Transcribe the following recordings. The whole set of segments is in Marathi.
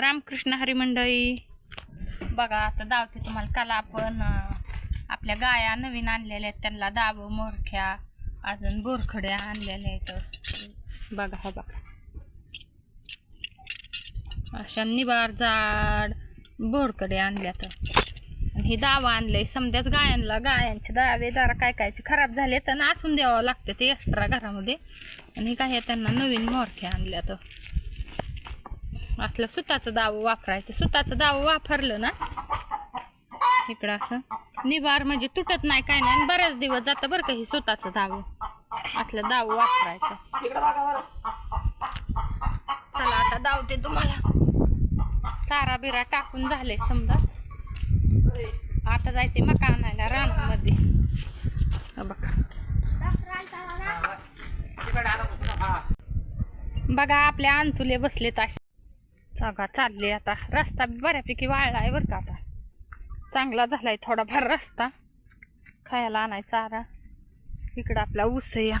रामकृष्ण हरी मंडळी बघा आता दावते तुम्हाला काल आपण आपल्या गाया नवीन आणलेल्या आहेत. त्यांना दाब मोरख्या अजून बोरखड्या आणलेल्या आहेत. बघा हा बघा. अशा निबार जाड बोरकडे आणल्यात. आणि हे दावा आणलंय. समजाच गायांना गायांचे दावे जरा काय कायचे खराब झाले तर असून द्यावं लागतं ते एक्स्ट्रा घरामध्ये. आणि काय त्यांना नवीन मोरख्या आणल्या तर असलं सुताचं दावं वापरायचं. सुताचं दावं वापरलं ना इकडं असं निबार म्हणजे तुटत नाही काय नाही. आणि बऱ्याच दिवस जातं बरं का हे सुताचं दावं. असलं दावं वापरायचं. चला आता दावते तुम्हाला. चारा बिरा टाकून झाले समजा. आता जायचे मका आणायला रानामध्ये. बघा. बघा. आपल्या अंतुले बसले ताश सगळा चालली आता. रस्ता बऱ्यापैकी वाळला आहे बरं का आता. चांगला झालाय थोडाफार रस्ता. खायला आणायचा चारा इकडं आपला ऊस या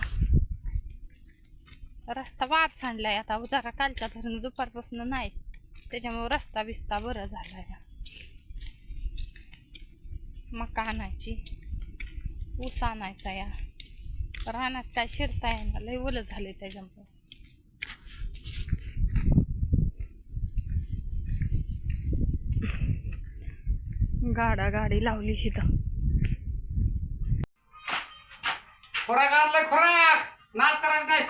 रस्ता वार सांडलाय आता. जरा कालच्या धरून दुपारपासून नाही. त्याच्यामुळे रस्ता बिस्ता बरं झालाय. मका आणायची. ऊस आणायचा या. रानात काय शिरता येणार. लय ओलं झालंय त्याच्यामुळे. गाडा गाडी लावली इथं. खुराक आणलाय खुराक! करायचं नाही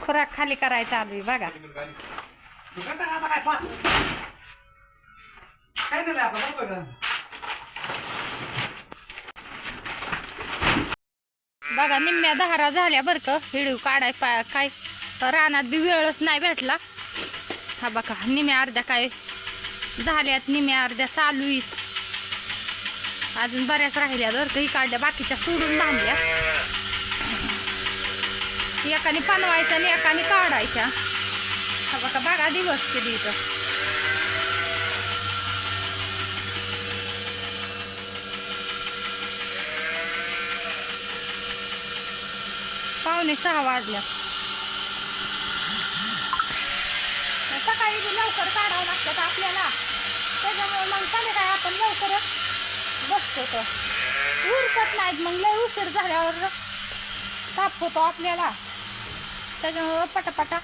खुराक खाली करायचा आलोय बघा. काय पाच काय दिलं आपण बघ बघ. बघा निम्म्या दहारा झाल्या बरं का. हिडीव काढाय पा काय? रानात बी वेळच नाही भेटला. हा बघा निम्या अर्ध्या काय झाल्यात निम्या अर्ध्या चालू आहेत. अजून बऱ्याच राहिल्या जर काही काढल्या बाकीच्या सोडून बांधल्या एकाने बनवायच्या आणि एकाने काढायच्या हा बघा बघा दिवस किती इथं. पावणे सहा वाजल्या सकाळी बी लवकर काढावं लागतात आपल्याला. त्याच्यामुळे मग चालेल काय आपण लवकरच बसतो तर उरकत नाहीत मग लय उशीर झाल्यावर ताप होतो आपल्याला. त्याच्यामुळं पटापटा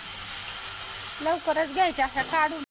लवकरच घ्यायच्या अशा काढून.